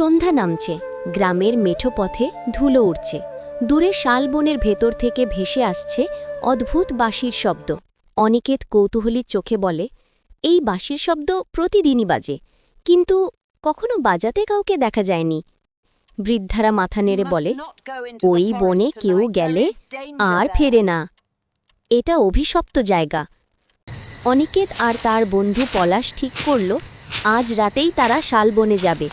সন্ধ্যা নামছে। গ্রামের মেঠো পথে ধুলো উড়ছে। দূরে শালবনের ভেতর থেকে ভেসে আসছে অদ্ভুত বাঁশির শব্দ। অনিকেত কৌতূহলী চোখে বলে এই বাঁশির শব্দ প্রতিদিনই বাজে কিন্তু কখনো বাজাতে কাউকে দেখা যায়নি। বৃদ্ধারা মাথা নেড়ে বলে ওই বনে কেউ গেলে আর ফেরে না। এটা অভিশপ্ত জায়গা। অনিকেত আর তার বন্ধু পলাশ ঠিক করল আজ রাতেই তারা শালবনে যাবে।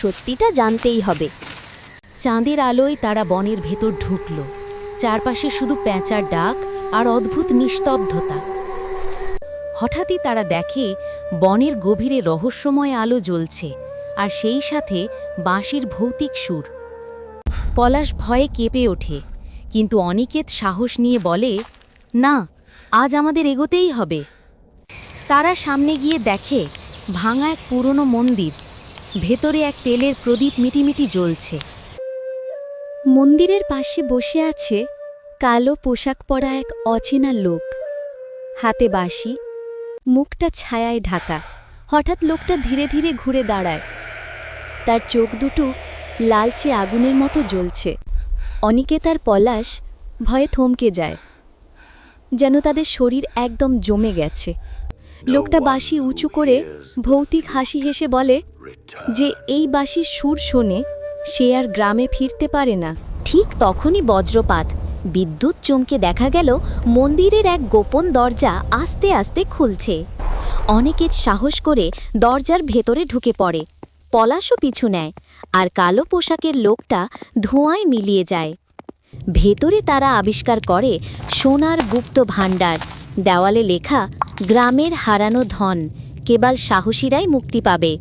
সত্যিটা জানতেই হবে। চাঁদের আলোয় তারা বনের ভেতর ঢুকল। চারপাশে শুধু প্যাঁচার ডাক আর অদ্ভুত নিস্তব্ধতা। হঠাৎই তারা দেখে, বনের গভীরে রহস্যময় আলো জ্বলছে আর সেই সাথে বাঁশির ভৌতিক সুর। পলাশ ভয়ে কেঁপে ওঠে, কিন্তু অনিকেত সাহস নিয়ে বলে, না, আজ আমাদের এগোতেই হবে। তারা সামনে গিয়ে দেখে, ভাঙা এক পুরনো মন্দির। ভেতরে এক তেলের প্রদীপ মিটিমিটি জ্বলছে। মন্দিরের পাশে বসে আছে কালো পোশাক পরা এক অচেনা লোক। হাতে বাঁশি মুখটা ছায়ায় ঢাকা। হঠাৎ লোকটা ধীরে ধীরে ঘুরে দাঁড়ায়। তার চোখ দুটো লালচে আগুনের মতো জ্বলছে। অনিকেতার পলাশ ভয়ে থমকে যায়। যেন তাদের শরীর একদম জমে গেছে। লোকটা বাঁশি উঁচু করে ভৌতিক হাসি হেসে বলে যে এই বাঁশির সুর শোনে সে আর গ্রামে ফিরতে পারে না। ঠিক তখনই বজ্রপাত, বিদ্যুৎ চমকে দেখা গেল মন্দিরের এক গোপন দরজা আস্তে আস্তে খুলছে। অনেকে সাহস করে দরজার ভেতরে ঢুকে পড়ে, পলাশও পিছু নেয় আর কালো পোশাকের লোকটা ধোঁয়ায় মিলিয়ে যায়। ভেতরে তারা আবিষ্কার করে সোনার গুপ্ত ভাণ্ডার, দেওয়ালে লেখা, গ্রামের হারানো ধন, কেবল সাহসীরাই মুক্তি পাবে।